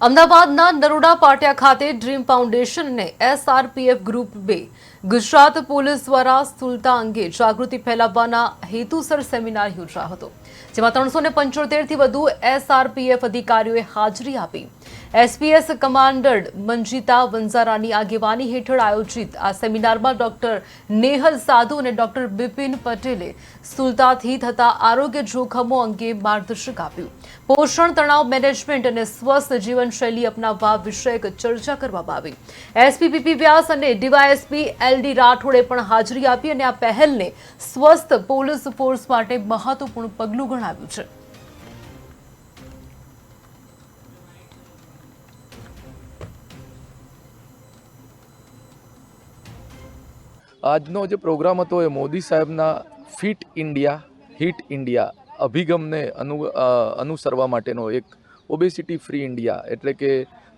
અમદાવાદના નરોડા પાટિયા ખાતે dream foundation અને એસઆરપીએફ ગ્રુપ બે ગુજરાત પોલીસ દ્વારા સ્થૂળતા અંગે જાગૃતિ ફેલાવવાના હેતુસર સેમિનાર યોજાયો હતો, જેમાં ત્રણસો ને પંચોતેરથી વધુ એસઆરપીએફ અધિકારીઓએ હાજરી આપી. એસપીએસ કમાન્ડર મંજીતા વંજારાની આગેવાની હેઠળ આયોજિત આ સેમિનારમાં ડોક્ટર નેહલ સાધુ અને ડોક્ટર બિપિન પટેલે સ્થૂળતાથી થતા આરોગ્ય જોખમો અંગે માર્ગદર્શક આપ્યું. પોષણ તણાવ મેનેજમેન્ટ અને સ્વસ્થ જીવનશૈલી અપનાવવા વિષયક ચર્ચા કરવામાં આવી. એસપી પીપી વ્યાસ અને ડીવાયએસપી એલડી રાઠોડે પણ હાજરી આપી અને આ પહેલને સ્વસ્થ પોલીસ ફોર્સ માટે મહત્વપૂર્ણ પગલું ગણાવ્યું છે. આજનો જે પ્રોગ્રામ હતો એ મોદી સાહેબના ફિટ ઇન્ડિયા, હિટ ઇન્ડિયા અભિગમને અનુ અનુસરવા માટેનો એક ઓબેસિટી ફ્રી ઇન્ડિયા એટલે કે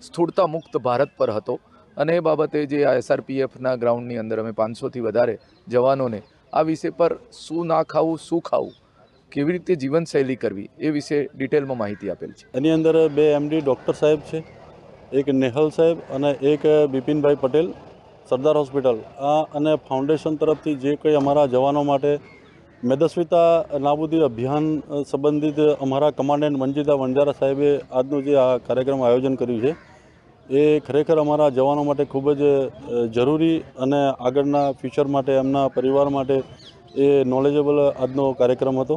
સ્થૂળતા મુક્ત ભારત પર હતો. અને એ બાબતે જે આ એસઆરપીએફના ગ્રાઉન્ડની અંદર અમે પાંચસોથી વધારે જવાનોને આ વિષય પર શું ના ખાવું, શું ખાવું, કેવી રીતે જીવનશૈલી કરવી, એ વિશે ડિટેલમાં માહિતી આપેલ છે. એની અંદર બે એમડી ડૉક્ટર સાહેબ છે, એક નેહલ સાહેબ અને એક બિપિનભાઈ પટેલ, સરદાર હોસ્પિટલ. આ અને ફાઉન્ડેશન તરફથી જે કંઈ અમારા જવાનો માટે મેદસ્વીતા નાબૂદી અભિયાન સંબંધિત અમારા કમાન્ડન્ટ મંજીતા વંજારા સાહેબે આજનું જે આ કાર્યક્રમ આયોજન કર્યું છે એ ખરેખર અમારા જવાનો માટે ખૂબ જ જરૂરી અને આગળના ફ્યુચર માટે, એમના પરિવાર માટે એ નોલેજેબલ આજનો કાર્યક્રમ હતો.